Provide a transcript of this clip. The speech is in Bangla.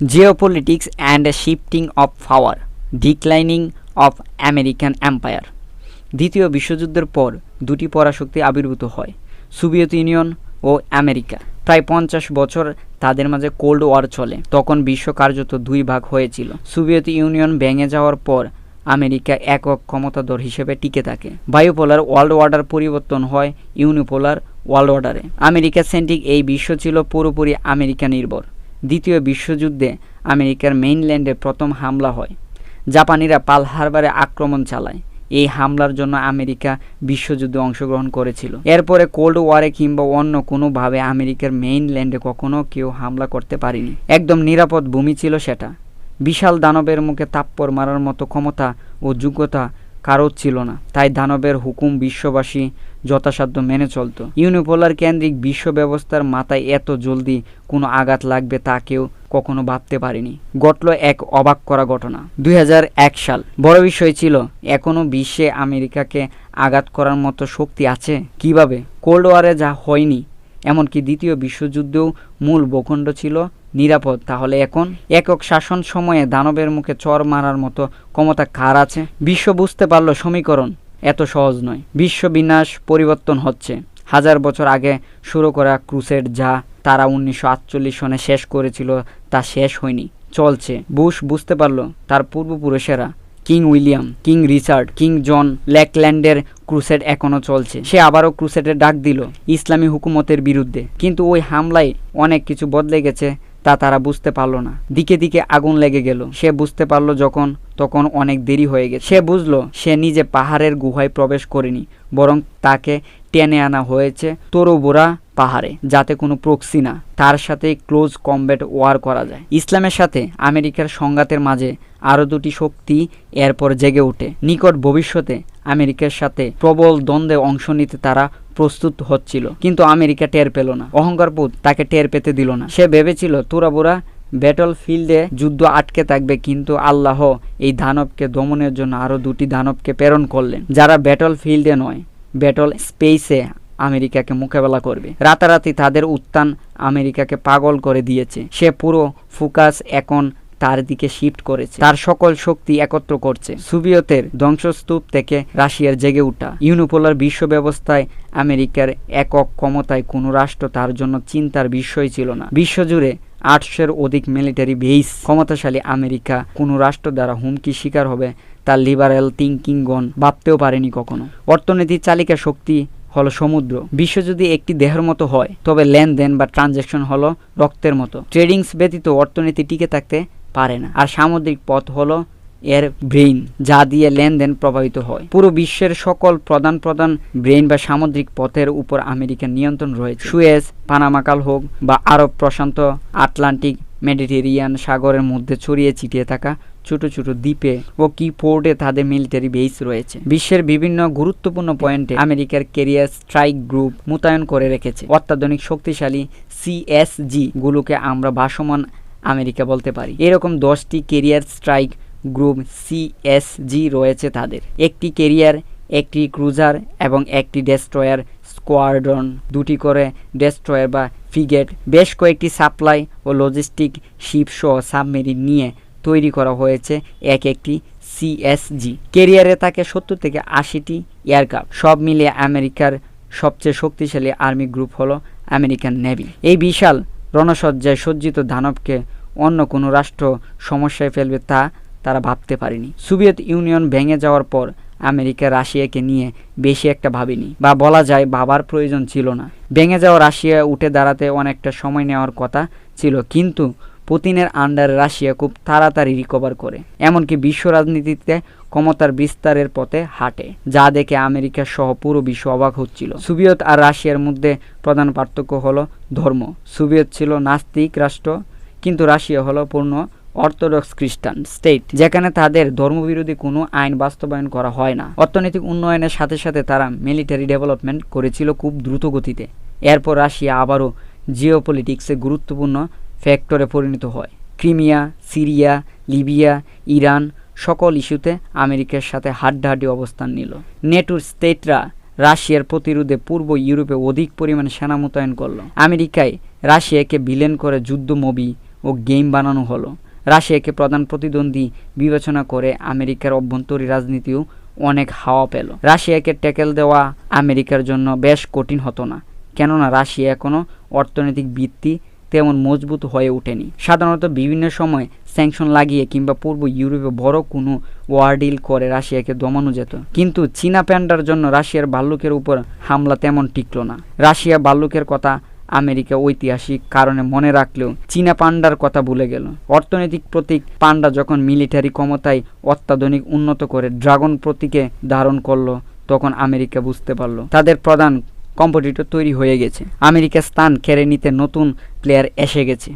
Geopolitics and shifting of power declining of American empire দ্বিতীয় বিশ্বযুদ্ধের পর দুটি পরাশক্তি আবির্ভূত হয় সোভিয়েত ইউনিয়ন ও আমেরিকা প্রায় পঞ্চাশ বছর তাদের মাঝে কোল্ড ওয়ার চলে, তখন বিশ্ব কার্যত দুই ভাগ হয়েছিল। সোভিয়েত ইউনিয়ন ভেঙে যাওয়ার পর আমেরিকা একক ক্ষমতাধর হিসেবে টিকে থাকে। বায়ুপোলার ওয়ার্ল্ড অর্ডার পরিবর্তন হয় ইউনিপোলার ওয়ার্ল্ড অর্ডারে আমেরিকা সেন্ট্রিক এই বিশ্ব ছিল পুরোপুরি আমেরিকা নির্ভর দ্বিতীয় বিশ্বযুদ্ধে আমেরিকার মেইনল্যান্ডে প্রথম হামলা হয়। জাপানিরা পাল হারবারে আক্রমণ চালায়। এই হামলার জন্য আমেরিকা বিশ্বযুদ্ধে অংশগ্রহণ করেছিল। এরপরে কোল্ড ওয়ারে কিংবা অন্য কোনোভাবে আমেরিকার মেইনল্যান্ডে কখনো কেউ হামলা করতে পারেনি। একদম নিরাপদ ভূমি ছিল সেটা। বিশাল দানবের মুখে তাপ্পর মারার মতো ক্ষমতা ও যোগ্যতা কারোর ছিল না। তাই দানবের হুকুম বিশ্ববাসী যথাসাধ্য মেনে চলতো। ইউনিপোলার কেন্দ্রিক বিশ্ব ব্যবস্থার মাথায় এত জলদি কোনো আঘাত লাগবে তা কেউ কখনো ভাবতে পারেনি। ঘটল এক অবাক করা ঘটনা। দুই হাজার এক সাল। বড় বিষয় ছিল এখনও বিশ্বে আমেরিকাকে আঘাত করার মতো শক্তি আছে? কীভাবে? কোল্ড ওয়ারে যা হয়নি, এমনকি দ্বিতীয় বিশ্বযুদ্ধেও মূল ভূখণ্ড ছিল নিরাপদ। তাহলে এখন একক শাসন সময়ে দানবের মুখে চর মারার মতো ক্ষমতা কার আছে? বিশ্ব বুঝতে পারল সমীকরণ। এত সহজ নয়। বিশ্ব বিনাশ পরিবর্তন হচ্ছে। হাজার বছর আগে শুরু করা ক্রুসেড যা তারা উনিশশো আটচল্লিশ সনে শেষ করেছিল, তা শেষ হয়নি। চলছে। বুশ বুঝতে পারল, তার পূর্বপুরুষেরা। King William, king Richard, king John ল্যাকল্যান্ডের crusade এখনও চলছে। সে আবারও ক্রুসেডের ডাক দিল ইসলামী হুকুমতের বিরুদ্ধে। কিন্তু ওই হামলায় অনেক কিছু বদলে গেছে। তা তারা বুঝতে পারল না। দিকে দিকে আগুন লেগে গেল। সে বুঝতে পারল যখন, তখন অনেক দেরি হয়ে গেছে। সে বুঝলো, সে নিজে পাহাড়ের গুহায় প্রবেশ করেনি, বরং তাকে টেনে আনা হয়েছে তোরবোরা পাহাড়ে, যাতে কোনো প্রক্সি না। তার সাথে ক্লোজ কমব্যাট ওয়ার করা যায়। ইসলামের সাথে আমেরিকার সংঘাতের মাঝে আরও দুটি শক্তি এরপর জেগে ওঠে। নিকট ভবিষ্যতে আমেরিকার সাথে প্রবল দ্বন্দ্বে অংশ নিতে তারা প্রস্তুত হচ্ছিল, কিন্তু আমেরিকা টের পেল না। অহংকারপুত তাকে টের পেতে দিল না। সে ভেবেছিল, তোরাবোরা ব্যাটল ফিল্ডে যুদ্ধ আটকে থাকবে, কিন্তু আল্লাহ এই দানবকে দমনের জন্য আরও দুটি দানবকে প্রেরণ করলেন, যারা ব্যাটল ফিল্ডে নয় ব্যাটল স্পেসে আমেরিকাকে মোকাবেলা করবে। রাতারাতি তাদের উত্থান আমেরিকাকে পাগল করে দিয়েছে। সে পুরো ফোকাস এখন তার দিকে শিফট করেছে। তার সকল শক্তি একত্র করছে। সোভিয়েতের ধ্বংসস্তূপ থেকে রাশিয়ার জেগে ওঠা। ইউনোপোলার বিশ্ব ব্যবস্থায় আমেরিকার একক ক্ষমতায় কোনো রাষ্ট্র তার জন্য চিন্তার বিষয় ছিল না। বিশ্বজুড়ে আটশোর অধিক মিলিটারি বেস ক্ষমতাশালী আমেরিকা কোনো রাষ্ট্র দ্বারা হুমকি শিকার হবে তার লিবারেল থিঙ্কিংগণ ভাবতেও পারেনি কখনো। অর্থনীতির চালিকা শক্তি হলো সমুদ্র। বিশ্ব যদি একটি দেহের মতো হয়, তবে লেনদেন বা ট্রানজ্যাকশন হলো রক্তের মতো। ট্রেডিংস ব্যতীত অর্থনীতি টিকে থাকতে পারে না। আর সামুদ্রিক পথ হলো এর ব্রেইন, যা দিয়ে লেনদেন প্রভাবিত হয়। পুরো বিশ্বের সকল প্রধান প্রধান ব্রেইন বা সামুদ্রিক পথের উপর আমেরিকার নিয়ন্ত্রণ রয়েছে। সুয়েজ পানামাকাল হোক বা আরব প্রশান্ত আটলান্টিক, মেডিটেরিয়ান সাগরের মধ্যে ছড়িয়ে ছিটিয়ে থাকা ছোট ছোট দ্বীপে ও কি পোর্টে তাদের মিলিটারি বেস রয়েছে। বিশ্বের বিভিন্ন গুরুত্বপূর্ণ পয়েন্টে আমেরিকার কেরিয়ার স্ট্রাইক গ্রুপ মোতায়েন করে রেখেছে। অত্যাধুনিক শক্তিশালী সিএসজি গুলোকে আমরা ভাসমান আমেরিকা বলতে পারি। এরকম দশটি কেরিয়ার স্ট্রাইক গ্রুপ সিএসজি রয়েছে তাদের। একটি কেরিয়ার একটি ক্রুজার এবং একটি ডেস্ট্রয়ার স্কোয়াড্রন দুটি করে ডেস্ট্রয়ার বা ফ্রিগেট বেশ কয়েকটি সাপ্লাই ও লজিস্টিক শিপ সহ সাবমেরিন নিয়ে তৈরি করা হয়েছে এক একটি সিএসজি কেরিয়ারে থাকে সত্তর থেকে আশিটি এয়ারক্রাফট সব মিলিয়ে আমেরিকার সবচেয়ে শক্তিশালী আর্মি গ্রুপ হলো আমেরিকান নেভি এই বিশাল রণসজ্জায় সজ্জিত দানবকে অন্য কোনো রাষ্ট্র সমস্যায় ফেলবে তা তারা ভাবতে পারেনি। সোভিয়েত ইউনিয়ন ভেঙে যাওয়ার পর আমেরিকা রাশিয়াকে নিয়ে বেশি একটা ভাবিনি বা বলা যায় ভাবার প্রয়োজন ছিল না। ভেঙে যাওয়া রাশিয়া উঠে দাঁড়াতে অনেকটা সময় নেওয়ার কথা ছিল, কিন্তু পুতিনের আন্ডারে রাশিয়া খুব তাড়াতাড়ি রিকভার করে, এমনকি বিশ্ব রাজনীতিতে ক্ষমতার বিস্তারের পথে হাঁটে, যা দেখে আমেরিকা সহ পুরো বিশ্ব অবাক হচ্ছিল। সোভিয়েত আর রাশিয়ার মধ্যে প্রধান পার্থক্য হলো ধর্ম। সোভিয়েত ছিল নাস্তিক রাষ্ট্র, কিন্তু রাশিয়া হলো পূর্ণ অর্থোডক্স খ্রিস্টান স্টেট যেখানে তাদের ধর্মবিরোধী কোনো আইন বাস্তবায়ন করা হয় না। অর্থনৈতিক উন্নয়নের সাথে সাথে তারা মিলিটারি ডেভেলপমেন্ট করেছিল খুব দ্রুত গতিতে এরপর রাশিয়া আবারও জিওপলিটিক্সে গুরুত্বপূর্ণ ফ্যাক্টরে পরিণত হয়। ক্রিমিয়া, সিরিয়া, লিবিয়া, ইরান সকল ইস্যুতে আমেরিকার সাথে হাড্ডাহাড্ডি অবস্থান নিল। নেটোর স্টেটরা রাশিয়ার প্রতিরোধে পূর্ব ইউরোপে অধিক পরিমাণে সেনা মোতায়েন করল। আমেরিকায় রাশিয়াকে বিলেন করে যুদ্ধ মুভি ও গেম বানানো হলো। রাশিয়াকে প্রধান প্রতিদ্বন্দ্বী বিবেচনা করে আমেরিকার অভ্যন্তরীণ রাজনীতিও অনেক হাওয়া পেল। রাশিয়াকে ট্যাকেল দেওয়া আমেরিকার জন্য বেশ কঠিন হতো না। কেননা রাশিয়া এখনও অর্থনৈতিক ভিত্তি তেমন মজবুত হয়ে ওঠেনি। সাধারণত বিভিন্ন সময় স্যাংশন লাগিয়ে কিংবা পূর্ব ইউরোপে বড় কোনো ওয়ার ডিল করে রাশিয়াকে দমানো যেত। কিন্তু চীনা প্যান্ডার জন্য রাশিয়ার ভাল্লুকের উপর হামলা তেমন টিকল না। রাশিয়া ভাল্লুকের কথা আমেরিকা ঐতিহাসিক কারণে মনে রাখলেও চীনা পান্ডার কথা ভুলে গেল। অর্থনৈতিক প্রতীক পান্ডা যখন মিলিটারি ক্ষমতায় অত্যাধুনিক উন্নত করে ড্রাগন প্রতীকে ধারণ করল, তখন আমেরিকা বুঝতে পারল। তাদের প্রধান কম্পিটিটর তৈরি হয়ে গেছে। আমেরিকার স্থান কেড়ে নিতে নতুন প্লেয়ার এসে গেছে।